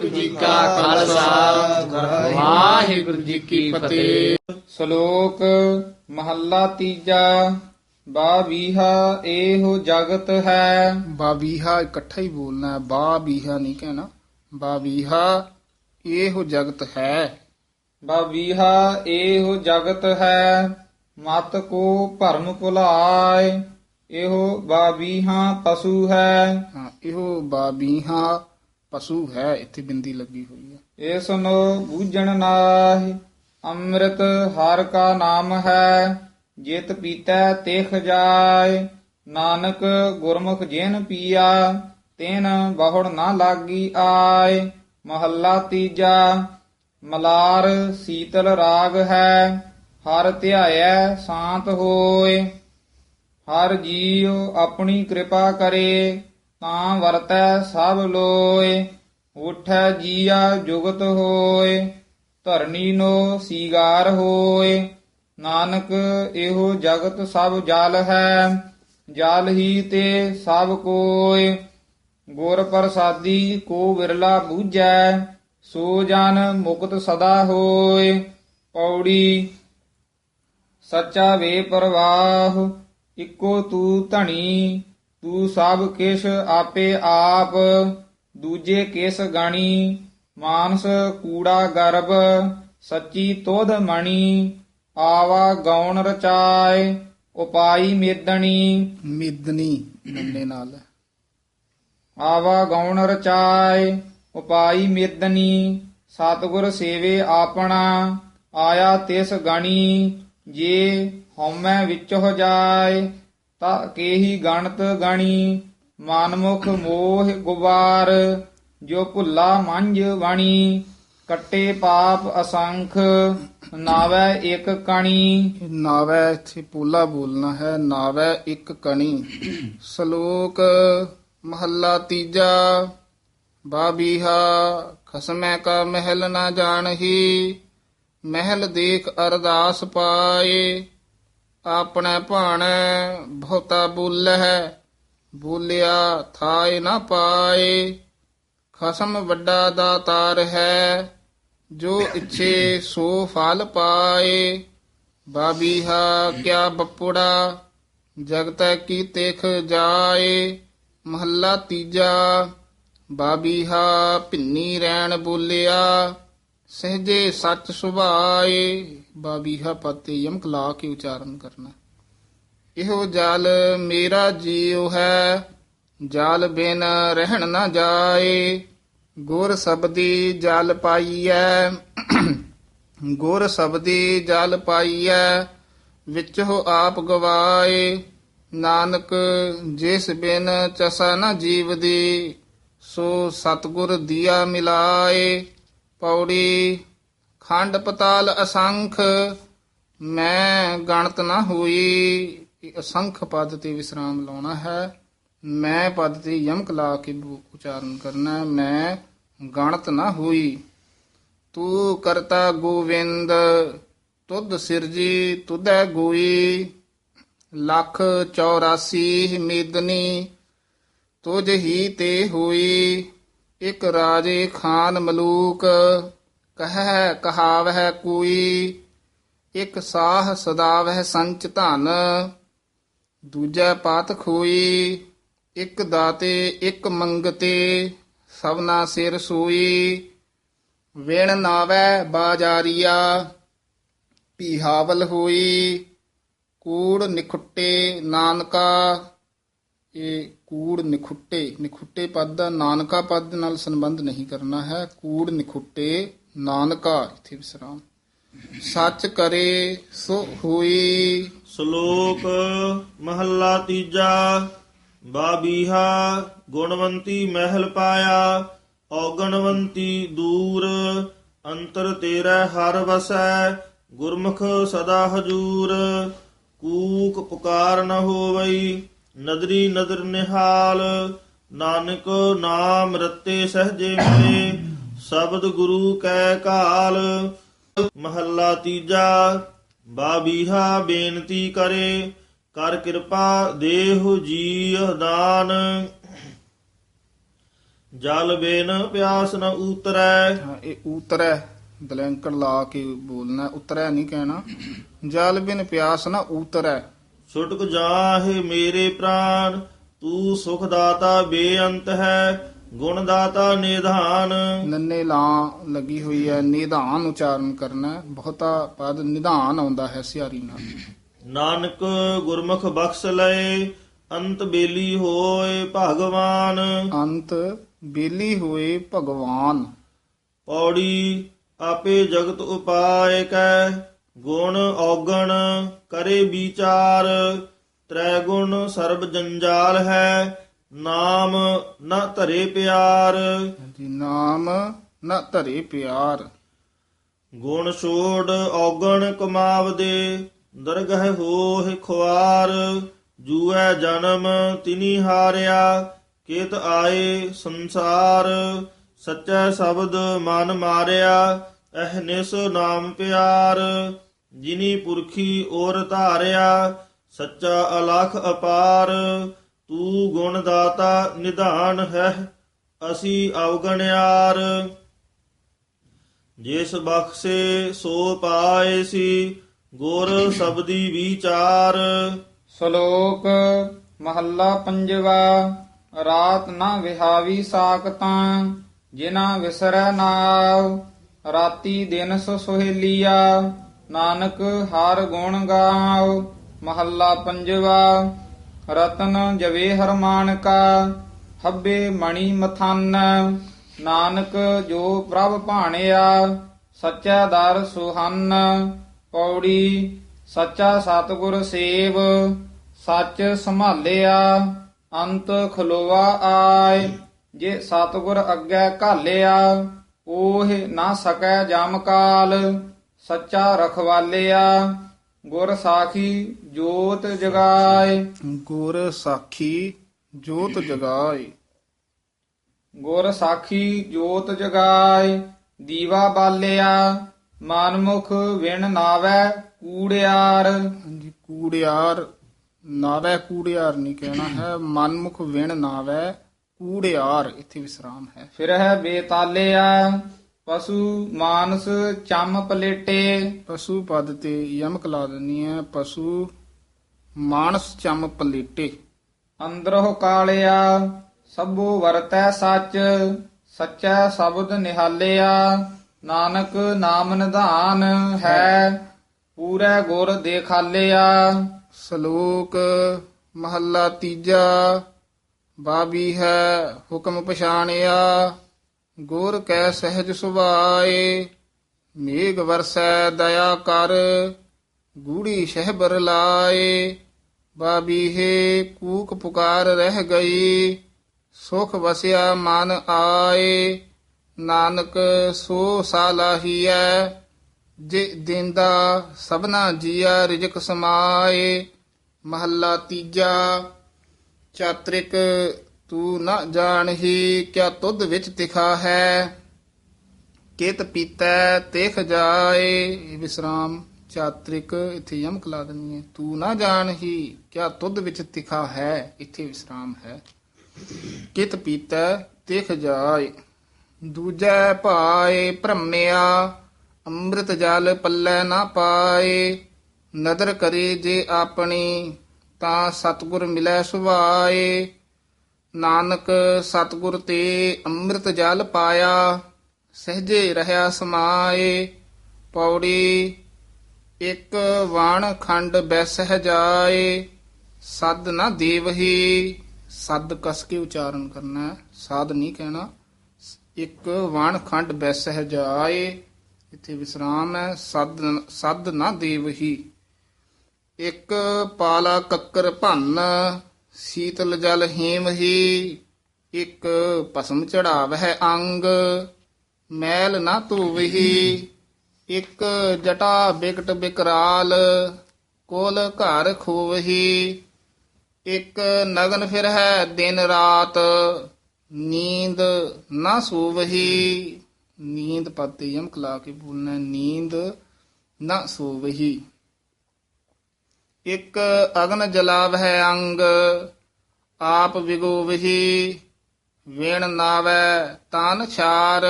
ਵਾਹਿਗੁਰੂ ਜੀ ਕਾ ਖਾਲਸਾ ਵਾਹਿਗੁਰੂ ਜੀ ਕੀ ਫਤਿਹ ਸ਼ਲੋਕ ਮਹੱਲਾ ਤੀਜਾ ਬਾਵੀਹਾ ਇਹੋ ਜਗਤ ਹੈ ਬਾਬੀਹਾ ਇਕੱਠਾ ਹੀ ਬੋਲਣਾ ਹੈ ਬਾਬੀਹਾ ਨਹੀਂ ਕਹਿਣਾ ਬਾਬੀਹਾ ਇਹੋ ਜਗਤ ਹੈ ਬਾਵੀਹਾ ਇਹੋ ਜਗਤ ਹੈ ਮਤ ਕੋ ਭਰਮ ਭੁਲਾਏ ਇਹੋ ਬਾਵੀਹਾ ਪਸ਼ੂ ਹੈ ਹਾਂ ਇਹੋ ਬਾਬੀਹਾ ਪਸ਼ੂ ਹੈ, ਇੱਥੇ ਬਿੰਦੀ ਲੱਗੀ ਹੋਈ ਹੈ। ਇਸ ਨੂੰ ਬੂਝਣ ਨਾਹਿ, ਅੰਮ੍ਰਿਤ ਹਰ ਕਾ ਨਾਮ ਹੈ, ਜਿਤ ਪੀਤੈ ਤਿਖ ਜਾਏ, ਨਾਨਕ ਗੁਰਮੁਖ ਜਿਨ ਪੀਆ, ਤਿਨ ਬਹੁੜ ਨਾ ਲਾਗੀ ਆਏ, ਮਹੱਲਾ ਤੀਜਾ, ਮਲਾਰ ਸੀਤਲ ਰਾਗ ਹੈ, ਹਰ ਧਿਆਇਐ ਸ਼ਾਂਤ ਹੋਏ, ਹਰ ਜੀਉ ਆਪਣੀ ਕਿਰਪਾ ਕਰੇ ਤਾਂ ਵਰਤੈ ਸਭ ਲੋਏ, ਉਠੈ ਜੀਆ ਜੁਗਤ ਹੋਏ, ਧਰਨੀ ਨੋ ਸੀਗਾਰ ਹੋਏ। ਨਾਨਕ ਇਹੋ ਜਗਤ ਸਭ ਜਲ ਹੈ, ਜਲ ਹੀ ਤੇ ਸਭ ਕੋਏ। ਗੁਰ ਪ੍ਰਸਾਦੀ ਕੋ ਵਿਰਲਾ ਬੂਝੈ, ਸੋ ਜਨ ਮੁਕਤ ਸਦਾ ਹੋਏ। ਪੌੜੀ ਸੱਚਾ ਵੇ ਪ੍ਰਵਾਹ, ਇੱਕੋ ਤੂੰ ਧਣੀ ਤੂੰ ਸਭ ਕਿਛ ਆਪੇ ਆਪ ਦੂਜੇ ਕਿਸ ਗਣੀ? ਮਾਨਸ ਕੂੜਾ ਗਰਭ ਸੱਚੀ ਤੋਧ ਮਣੀ। ਆਵਾ ਗੌਣ ਰਚਾਏ ਉਪਾਈ ਮੇਦਣੀ। ਮਿਦਨੀ ਨੰਨੇ ਨਾਲ। ਆਵਾ ਗੌਣ ਰਚਾਏ ਉਪਾਈ ਮੇਦਨੀ ਸਤਿਗੁਰ ਸੇਵੇ ਆਪਣਾ ਆਇਆ ਤਿਸ ਗਣੀ। ਜੇ ਹਉਮੈ ਵਿੱਚ ਹੋ ਜਾਏ ਤਾ ਕੇਹੀ ਗਣਤ ਗਣੀ, ਮਨਮੁਖ ਮੋਹ ਗੁਬਾਰ, ਜੋ ਭੁੱਲਾ ਮੰਝ ਵਣੀ, ਕੱਟੇ ਪਾਪ ਅਸੰਖ, ਨਾਵੈ ਇੱਕ ਕਣੀ। ਨਾਵੈ ਇੱਥੇ ਪੋਲਾ ਬੋਲਣਾ ਹੈ, ਨਾਵੈ ਇੱਕ ਕਣੀ। ਸ਼ਲੋਕ, ਮਹੱਲਾ ਤੀਜਾ, ਬਾਬੀਹਾ, ਖਸਮੈ ਕਾ ਮਹਿਲ ਨਾ ਜਾਣਹੀ, ਮਹਿਲ ਦੇਖ ਅਰਦਾਸ ਪਾਏ। ਆਪਣੇ ਭਾਣੈ ਬਹੁਤਾ ਬੋਲਹਿ ਬੋਲਿਆ ਥਾਇ ਨਾ ਪਾਏ। ਖਸਮ ਵੱਡਾ ਦਾਤਾਰ ਹੈ, ਜੋ ਇੱਛੇ ਸੋ ਫਲ ਪਾਏ। ਬਾਬੀਹਾ ਕਿਆ ਬੱਪੁੜਾ, ਜਗਤੈ ਕੀ ਤੇਖ ਜਾਏ। ਮਹੱਲਾ ਤੀਜਾ ਬਾਬੀਹਾ ਭਿੰਨੀ ਰਹਿਣ ਬੋਲਿਆ, ਸਹਜੇ ਸੱਚ ਸੁਭਾਏ। ਬਾਬੀਹਾ ਪਤੇ ਯਮਕ ਲਾ ਕੇ ਉਚਾਰਨ ਕਰਨਾ। ਇਹੋ ਜਲ ਮੇਰਾ ਜੀਉ ਹੈ, ਜਲ ਬਿਨ ਰਹਿਣ ਨਾ ਜਾਏ। ਗੁਰ ਸਬਦੀ ਜਲ ਪਾਈਐ, ਗੁਰ ਸਬਦੀ ਜਲ ਪਾਈਐ, ਵਿੱਚ ਹੋ ਆਪ ਗਵਾਏ। ਨਾਨਕ ਜਿਸ ਬਿਨ ਚਸਾ ਨਾ ਜੀਵ ਦੀ ਸੋ ਸਤਗੁਰ ਦੀਆ ਮਿਲਾਏ। ਪੌੜੀ ਖੰਡ ਪਤਾਲ ਅਸੰਖ, ਮੈਂ ਗਣਤ ਨਾ ਹੋਈ। ਅਸੰਖ ਪਦ ਤੇ ਵਿਸਰਾਮ ਲਾਉਣਾ ਹੈ। ਮੈਂ ਪਦ ਤੇ ਯਮਕ ਲਾ ਕੇ ਉਚਾਰਨ ਕਰਨਾ ਮੈਂ ਗਣਤ ਨਾ ਹੋਈ। ਤੂੰ ਕਰਤਾ ਗੋਵਿੰਦ, ਤੁਧ ਸਿਰਜੀ ਤੁਧੈ ਗੋਈ। ਲੱਖ 84 ਮੇਦਨੀ, ਤੁਝ ਹੀ ਤੇ ਹੋਈ। ਇਕ ਰਾਜੇ ਖਾਨ ਮਲੂਕ ਕਹੈ ਕਹਾਵਹਿ ਕੋਈ, ਇਕ ਸਾਹ ਸਦਾਵਹਿ ਸੰਚ ਧਨ, ਦੂਜਾ ਪਾਤ ਖੋਈ, ਇੱਕ ਦਾਤੇ ਇੱਕ ਮੰਗਤੇ, ਸਭਨਾ ਸਿਰ ਸੋਈ, ਵੇਣ ਨਾਵੈ ਬਾਜਾਰੀਆ ਪੀਹਾਵਲ ਹੋਈ, ਕੂੜ ਨਿਖੁੱਟੇ ਨਾਨਕਾ, ਇਹ ਕੂੜ ਨਿਖੁੱਟੇ ਨਿਖੁੱਟੇ ਪਦ ਦਾ ਨਾਨਕਾ ਪਦ ਨਾਲ ਸੰਬੰਧ ਨਹੀਂ ਕਰਨਾ ਹੈ, ਕੂੜ ਨਿਖੁੱਟੇ ਨਾਨਕਾ, ਇਥੇ ਵਿਸਰਾਮ ਸੱਚ ਕਰੇ, ਸੋ ਹੋਈ ਸ਼ਲੋਕ ਮਹੱਲਾ ਤੀਜਾ, ਬਾਬੀਹਾ, ਗੁਣਵੰਤੀ ਮਹਿਲ ਪਾਇਆ, ਔਗਣਵੰਤੀ ਦੂਰ, ਅੰਤਰ ਤੇਰਾ ਹਰ ਵਸੈ, ਗੁਰਮੁਖ ਸਦਾ ਹਜੂਰ। ਕੂਕ ਪੁਕਾਰ ਨ ਹੋਵਈ, ਨਦਰੀ ਨਦਰ ਨਿਹਾਲ, ਨਾਨਕ ਨਾਮ ਰਤੇ ਸਹਜੇ ਮਿਲੇ। ਸ਼ਬਦ ਗੁਰੂ ਕੈ ਕਾਲ ਮਹੱਲਾ ਤੀਜਾ ਬਾਬੀਹਾ ਬੇਨਤੀ ਕਰੇ ਕਰ ਕਿਰਪਾ ਦੇਹੁ ਜੀ ਦਾਨ। ਜਲ ਬਿਨ ਪਿਆਸ ਨ ਉਤਰੈ ਹਾਂ ਇਹ ਉਤਰੈ ਦਲੈਂਕੜ ਲਾ ਕੇ ਬੋਲਣਾ ਉਤਰੈ ਨਹੀਂ ਕਹਿਣਾ। ਜਲ ਬਿਨ ਪਿਆਸ ਨਾ ਉਤਰੈ ਛੁਟਕ ਜਾਹੇ ਮੇਰੇ ਪ੍ਰਾਨ ਤੂੰ ਸੁਖ ਦਾਤਾ ਬੇਅੰਤ ਹੈ। ਗੁਣ ਦਾਤਾ ਨਿਧਾਨ। ਨੰਨੇ ਲਾਂ ਲੱਗੀ ਹੋਈ ਹੈ ਨਿਧਾਨ ਉਚਾਰਨ ਕਰਨਾ। ਬਹੁਤਾ ਪਦ ਨਿਧਾਨ ਆਉਂਦਾ ਹੈ ਸਿਆਰੀ ਨਾਲ। ਨਾਨਕ ਗੁਰਮੁਖ ਬਖਸ਼ ਲਏ ਅੰਤ ਬੇਲੀ ਹੋਏ ਭਗਵਾਨ। ਅੰਤ ਬੇਲੀ ਹੋਏ ਭਗਵਾਨ। ਪੌੜੀ ਆਪੇ ਜਗਤ ਉਪਾਇ ਕੈ ਗੁਣ ਔਗਣ ਕਰੇ ਵਿਚਾਰ। ਤ੍ਰੈ ਗੁਣ ਸਰਬ ਜੰਜਾਲ ਹੈ ਨਾਮ ਨ ਧਰੇ ਪਿਆਰ। ਜੀ ਨਾਮ ਨਾ ਧਰੇ ਪਿਆਰ। ਗੁਣ ਛੋੜ ਔਗਣ ਕਮਾਵਦੇ ਦਰਗਹ ਹੋਹਿ ਖੁਆਰ। ਜੂਐ ਜਨਮ ਤਿਨੀ ਹਾਰਿਆ ਕੇਤ ਆਏ ਸੰਸਾਰ। ਸੱਚਾ ਸ਼ਬਦ ਮਨ ਮਾਰਿਆ ਅਹਨਿਸ ਨਾਮ ਪਿਆਰ। ਜਿਨੀ ਪੁਰਖੀ ਔਰ ਧਾਰਿਆ ਸੱਚਾ ਅਲਖ ਅਪਾਰ। ਤੂੰ ਗੁਣ ਦਾਤਾ ਨਿਧਾਨ ਹੈ, ਅਸੀਂ ਅਵਗਣਿਆਰ। ਜਿਸ ਬਖਸ਼ੇ ਸੋ ਪਾਏ ਸੀ, ਗੁਰ ਸਬਦੀ ਵਿਚਾਰ। ਸ਼ਲੋਕ ਮਹੱਲਾ ਪੰਜਵਾ, ਰਾਤ ਨਾ ਵਿਹਾਵੀ ਸਾਖਤਾਂ ਜਿਨਾ ਵਿਸਰੈ ਨਾਵ ਰਾਤੀ ਦਿਨ ਸੋ ਸੁਹੇਲੀਆ ਨਾਨਕ ਹਰ ਗੁਣ ਗਾਉ ਮਹੱਲਾ ਪੰਜਵਾ ਰਤਨ ਜਵੇ ਹਰਮਾਨਕਾ ਹੱਬੇ ਮਣੀ ਮਥਨ। ਨਾਨਕ ਜੋ ਪ੍ਰਭ ਭਾਣਿਆ, ਸੱਚਾ ਦਰ ਸੁਹੰਨ। ਪੌੜੀ, ਸੱਚਾ ਸਤਿਗੁਰ ਸੇਵ, ਸੱਚ ਸੰਭਾਲਿਆ, ਅੰਤ ਖਲੋਆ ਆਏ। ਜੇ ਸਤਿਗੁਰ ਅੱਗੇ ਘਾਲਿਆ, ਉਹ ਨਾ ਸਕੈ ਜਮ ਕਾਲ, ਸੱਚਾ ਰਖਵਾਲਿਆ। ਗੁਰ ਸਾਖੀ ਜੋਤ ਜਗਾਏ। ਗੁਰ ਸਾਖੀ ਜੋਤ ਜਗਾਏ। ਗੁਰ ਸਾਖੀ ਜੋਤ ਜਗਾਏ। ਦੀਵਾ ਬਾਲਿਆ ਮਨਮੁਖ ਵਿਣ ਨਾਵੈ ਕੂੜਿਆਰ। ਹਾਂਜੀ ਕੂੜਿਆਰ ਨਾਵੈ ਕੂੜਿਆਰ ਨਹੀਂ ਕਹਿਣਾ ਹੈ ਮਨਮੁਖ ਵਿਣ ਨਾਵੈ ਕੂੜਿਆਰ ਇੱਥੇ ਵਿਸਰਾਮ ਹੈ। ਫਿਰ ਹੈ ਬੇਤਾਲਿਆ। ਪਸ਼ੂ ਮਾਨਸ ਚੰਮ ਪਲੇਟੇ। ਪਸ਼ੂ ਪਦ ਤੇ ਯਮਕ ਲਾ ਦਿੰਨੀ ਹੈ। ਪਸ਼ੂ ਮਾਨਸ ਚੰਮ ਪਲੇਟੇ। ਅੰਦਰੋਂ ਕਾਲਿਆ ਸਭੋ ਵਰਤੈ ਸੱਚ ਸੱਚਾ ਸ਼ਬਦ ਨਿਹਾਲਿਆ। ਨਾਨਕ ਨਾਮ ਨਿਧਾਨ ਹੈ ਪੂਰੇ ਗੁਰ ਦੇਖਾਲਿਆ। ਸ਼ਲੋਕ ਮਹੱਲਾ ਤੀਜਾ ਬਾਬੀ ਹੈ ਹੁਕਮ ਪਛਾਣਿਆ। ਗੁਰ ਕੈ ਸਹਿਜ ਸੁਭਾਏ, ਮੇਘ ਵਰਸੈ ਦਇਆ ਕਰ, ਗੂੜੀ ਸ਼ਹਿਬਰ ਲਾਏ। ਬਾਬੀ ਕੂਕ ਪੁਕਾਰ ਰਹਿ ਗਈ, ਸੁਖ ਵਸਿਆ ਮਨ ਆਏ। ਨਾਨਕ ਸੋ ਸਾਲਾਹੀਐ ਜੇ ਦਿੰਦਾ ਸਭਨਾ ਜੀਆ ਰਿਜਕ ਸਮਾਏ। ਮਹੱਲਾ ਤੀਜਾ, ਚਾਤ੍ਰਿਕ ਤੂੰ ਨਾ ਜਾਣਹੀ ਕਿਆ ਤੁਧ ਵਿੱਚ ਤਿਖਾ ਹੈ। ਕਿਤ ਪੀਤੈ ਤਿਖ ਜਾਏ। ਵਿਸਰਾਮ ਚਾਤ੍ਰਿਕ ਇਥੇ ਯਮਕ ਲਾ ਦੇਣੀ ਹੈ। ਤੂੰ ਨਾ ਜਾਣਹੀ ਕਿਆ ਤੁਧ ਵਿੱਚ ਤਿਖਾ ਹੈ। ਇਥੇ ਵਿਸਰਾਮ ਹੈ। ਕਿਤ ਪੀਤੈ ਤਿਖ ਜਾਏ। ਦੂਜੈ ਭਾਏ ਭ੍ਰਮਿਆ, ਅੰਮ੍ਰਿਤ ਜਲ ਪੱਲੇ ਨਾ ਪਾਏ। ਨਦਰ ਕਰੇ ਜੇ ਆਪਣੀ, ਤਾਂ ਸਤਿਗੁਰ ਮਿਲੈ ਸੁਭਾਏ। ਨਾਨਕ ਸਤਿਗੁਰ ਤੇ ਅੰਮ੍ਰਿਤ ਜਲ ਪਾਇਆ, ਸਹਜੇ ਰਹਾ ਸਮਾਏ, ਪੌੜੀ ਇੱਕ ਵਣ ਖੰਡ ਬੈਸਹਿ ਜਾਏ, ਸਦ ਨਾ ਦੇਵਹੀ, ਸਦ ਕਸ ਕੇ ਉਚਾਰਨ ਕਰਨਾ ਹੈ ਸਾਧ ਨਹੀਂ ਕਹਿਣਾ, ਇੱਕ ਵਣ ਖੰਡ ਬੈਸਹਿ ਜਾਏ, ਇੱਥੇ ਵਿਸਰਾਮ ਹੈ, ਸਦ ਸਦ ਨਾ ਦੇਵਹੀ, ਇੱਕ ਪਾਲਾ ਕੱਕਰ ਭੰਨ ਸੀਤਲ ਜਲ ਹੇਮਹੀ ਇੱਕ ਭਸਮ ਚੜਾਵਹਿ ਅੰਗ। ਮੈਲ ਨਾ ਧੋਵਹੀ ਇੱਕ ਜਟਾ ਬਿਕਟ ਬਿਕਰਾਲ। ਕੋਲ ਘਰ ਖੋਵਹੀ ਇੱਕ ਨਗਨ ਫਿਰ ਹੈ ਦਿਨ ਰਾਤ। ਨੀਂਦ ਨਾ ਸੋਵਹੀ ਨੀਂਦ ਪਤੇ ਯਮ ਕਲਾ ਕੇ ਬੋਲਣਾ, ਨੀਂਦ ਨਾ ਸੋਵਹੀ ਇਕ ਅਗਨ ਜਲਾਵ ਹੈ ਅੰਗ, ਆਪ ਵਿਗੋਵਹੀ ਵੇਣ ਨਾਵੈ ਤਾਨ ਛਾਰ,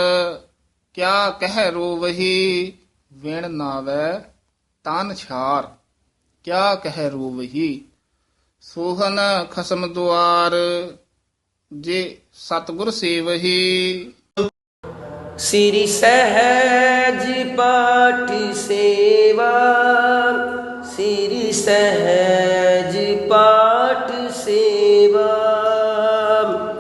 ਕਿਆ ਕਹਿ ਰੋਵਹੀ ਵੇਣ ਨਾਵੈ ਤਾਨ ਛਾਰ, ਕਿਆ ਕਹਿ ਰੋਵਹੀ ਸੋਹਨ ਖਸਮ ਦੁਆਰ, ਜੇ ਸਤਗੁਰ ਸੇਵਹੀ। ਸ੍ਰੀ ਸਹਿਜ ਪਾਠੀ ਸੇਵਾ ਸਿਰ ਸਹਿਜ ਪਾਠ